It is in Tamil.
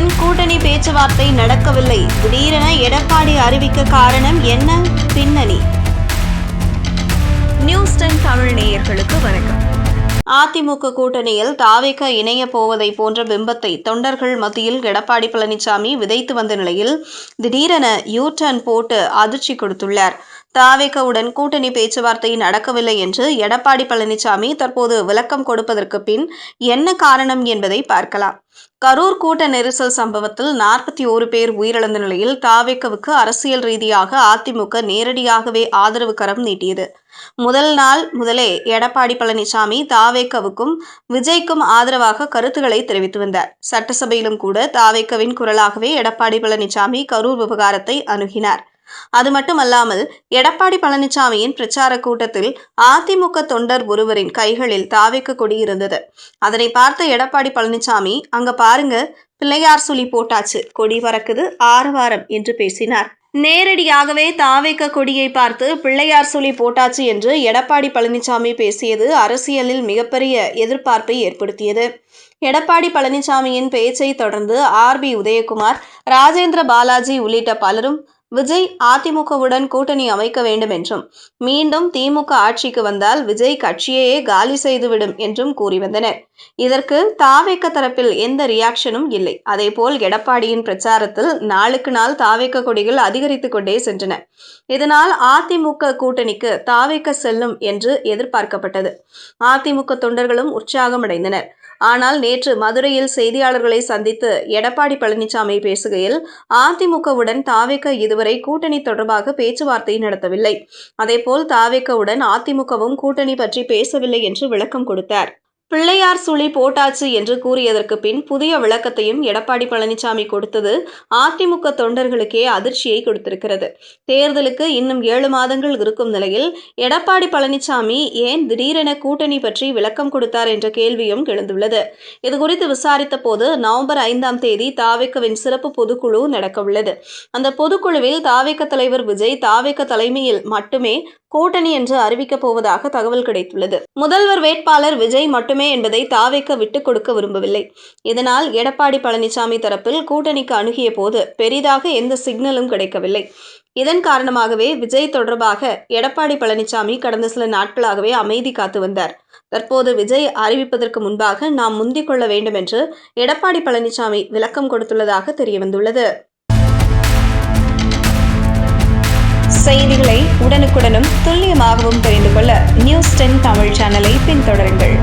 அதிமுகவுடன் கூட்டணி பேச்சுவார்த்தை நடக்கவில்லை. திடீரென எடப்பாடி அறிவிக்க காரணம் என்ன? பின்னணி. நியூஸ் டென் தமிழ் நேயர்களுக்கு வணக்கம். அதிமுக கூட்டணியில் தாவேக இணைய போவதை போன்ற பிம்பத்தை தொண்டர்கள் மத்தியில் எடப்பாடி பழனிசாமி விதைத்து வந்த நிலையில் திடீரென யூ டர்ன் போட்டு அதிர்ச்சி கொடுத்துள்ளார். தாவேக்கவுடன் கூட்டணி பேச்சுவார்த்தை நடக்கவில்லை என்று எடப்பாடி பழனிசாமி தற்போது விளக்கம் கொடுப்பதற்கு பின் என்ன காரணம் என்பதை பார்க்கலாம். கரூர் கூட்ட நெரிசல் சம்பவத்தில் நாற்பத்தி ஒரு பேர் உயிரிழந்த நிலையில் தாவேக்கவுக்கு அரசியல் ரீதியாக அதிமுக நேரடியாகவே ஆதரவு கரம் நீட்டியது. முதல் நாள் முதலே எடப்பாடி பழனிசாமி தாவேக்கவுக்கும் விஜய்க்கும் ஆதரவாக கருத்துக்களை தெரிவித்து வந்தார். சட்டசபையிலும் கூட தாவேக்கவின் குரலாகவே எடப்பாடி பழனிசாமி கரூர் விவகாரத்தை அணுகினார். அது மட்டுமல்லாமல் எடப்பாடி பழனிசாமியின் பிரச்சார கூட்டத்தில் அதிமுக தொண்டர் ஒருவரின் கைகளில் தாவேக்க கொடி இருந்தது. அதனை பார்த்த எடப்பாடி பழனிசாமி அங்க பாருங்க பிள்ளையார் சுழி போட்டாச்சு கொடி பறக்குது ஆரவாரம் என்று பேசினார். நேரடியாகவே தாவேக்க கொடியை பார்த்து பிள்ளையார் சுழி போட்டாச்சு என்று எடப்பாடி பழனிசாமி பேசியது அரசியலில் மிகப்பெரிய எதிர்பார்ப்பை ஏற்படுத்தியது. எடப்பாடி பழனிசாமியின் பேச்சை தொடர்ந்து ஆர் பி உதயகுமார் ராஜேந்திர பாலாஜி உள்ளிட்ட பலரும் விஜய் அதிமுகவுடன் கூட்டணி அமைக்க வேண்டும் என்றும் மீண்டும் திமுக ஆட்சிக்கு வந்தால் விஜய் கட்சியையே காலி செய்துவிடும் என்றும் கூறி வந்தனர். இதற்கு தாவேக்க தரப்பில் எந்த ரியாக்ஷனும் இல்லை. அதேபோல் எடப்பாடியின் பிரச்சாரத்தில் நாளுக்கு நாள் தாவேக்க கொடிகள் அதிகரித்துக் கொண்டே சென்றன. இதனால் அதிமுக கூட்டணிக்கு தாவேக்க செல்லும் என்று எதிர்பார்க்கப்பட்டது. அதிமுக தொண்டர்களும் உற்சாகமடைந்தனர். ஆனால் நேற்று மதுரையில் செய்தியாளர்களை சந்தித்து எடப்பாடி பழனிசாமி பேசுகையில் அதிமுகவுடன் தாவேக்க இதுவரை கூட்டணி தொடர்பாக பேச்சுவார்த்தை நடத்தவில்லை. அதேபோல் தாவேக்கவுடன் அதிமுகவும் கூட்டணி பற்றி பேசவில்லை என்று விளக்கம் கொடுத்தார். பிள்ளையார் சுழி போட்டாச்சு என்று கூறியதற்கு பின் புதிய விளக்கத்தையும் எடப்பாடி பழனிசாமி கொடுத்தது அதிமுக தொண்டர்களுக்கே அதிர்ச்சியை கொடுத்திருக்கிறது. தேர்தலுக்கு இன்னும் ஏழு மாதங்கள் இருக்கும் நிலையில் எடப்பாடி பழனிசாமி ஏன் திடீரென கூட்டணி பற்றி விளக்கம் கொடுத்தார் என்ற கேள்வியும் எழுந்துள்ளது. இதுகுறித்து விசாரித்த போது நவம்பர் ஐந்தாம் தேதி தாவேக்கவின் சிறப்பு பொதுக்குழு நடக்கவுள்ளது. அந்த பொதுக்குழுவில் தாவேக்க தலைவர் விஜய் தாவேக்க தலைமையில் மட்டுமே கூட்டணி என்று அறிவிக்கப் போவதாக தகவல் கிடைத்துள்ளது. முதல்வர் வேட்பாளர் விஜய் மட்டுமே என்பதை தாவேக்க விட்டுக் கொடுக்க விரும்பவில்லை. இதனால் எடப்பாடி பழனிசாமி தரப்பில் கூட்டணிக்கு அணுகிய போது பெரிதாக எந்த சிக்னலும் கிடைக்கவில்லை. இதன் காரணமாகவே விஜய் தொடர்பாக எடப்பாடி பழனிசாமி கடந்த சில நாட்களாகவே அமைதி காத்து வந்தார். தற்போது விஜய் அறிவிப்பதற்கு முன்பாக நாம் முந்திக் கொள்ள வேண்டும் என்று எடப்பாடி பழனிசாமி விளக்கம் கொடுத்துள்ளதாக தெரியவந்துள்ளது. செய்திகளை உடனுக்குடனும் துல்லியமாகவும் தெரிந்து கொள்ள நியூஸ் டென் தமிழ் சேனலை பின்தொடருங்கள்.